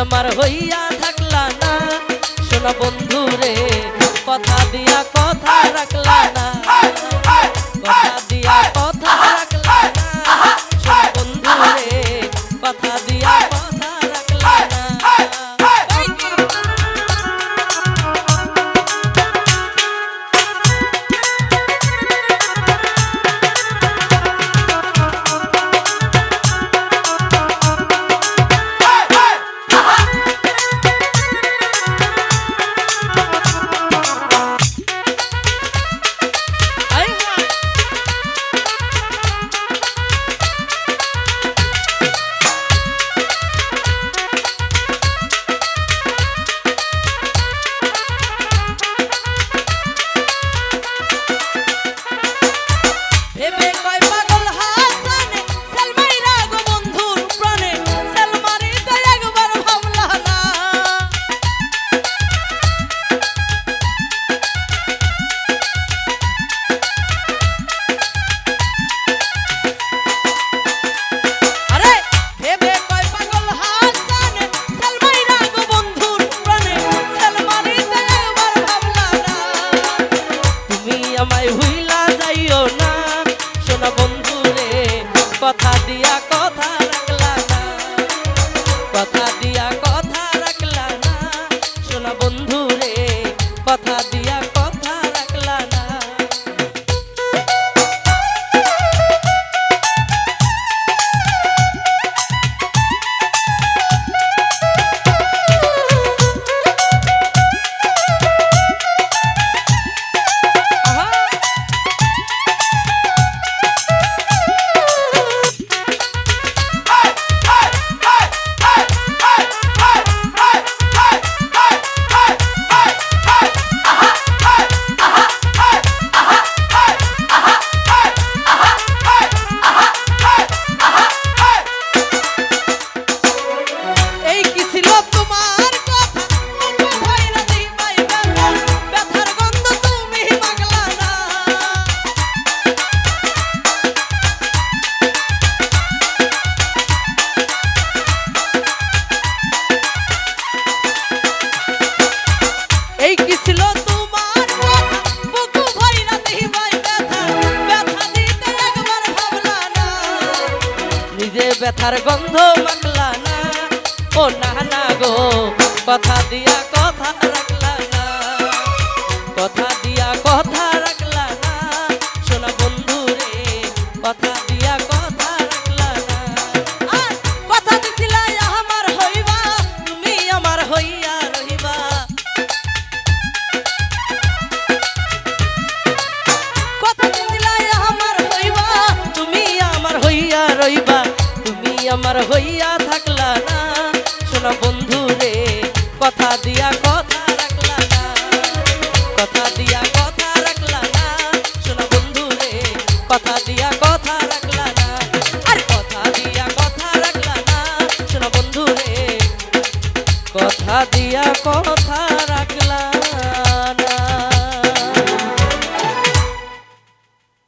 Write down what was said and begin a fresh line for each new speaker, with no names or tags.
আমার হইয়া থাকলা না। শোনা বন্ধু রে, কথা দিয়া কথা রাখলা না। কথা দিয়া কথা রাখলা না। বন্ধু রে, কথা দিয়া কথা ব্যথার গন্ধ মাংলা না। ও না না গো, কথা দিয়া কথা রাখলা না। কথা দিয়া কথা রাখলা না। শোনা বন্ধু রে কথা কথা আমার হইয়া থাকলা না। শোনা বন্ধু রে, কথা দিয়া কথা রাখলা না। কথা দিয়া কথা রাখলা না। শোনা বন্ধু রে, কথা দিয়া কথা রাখলা না। আর কথা দিয়া কথা রাখলা না। শোনা বন্ধু রে, কথা দিয়া কথা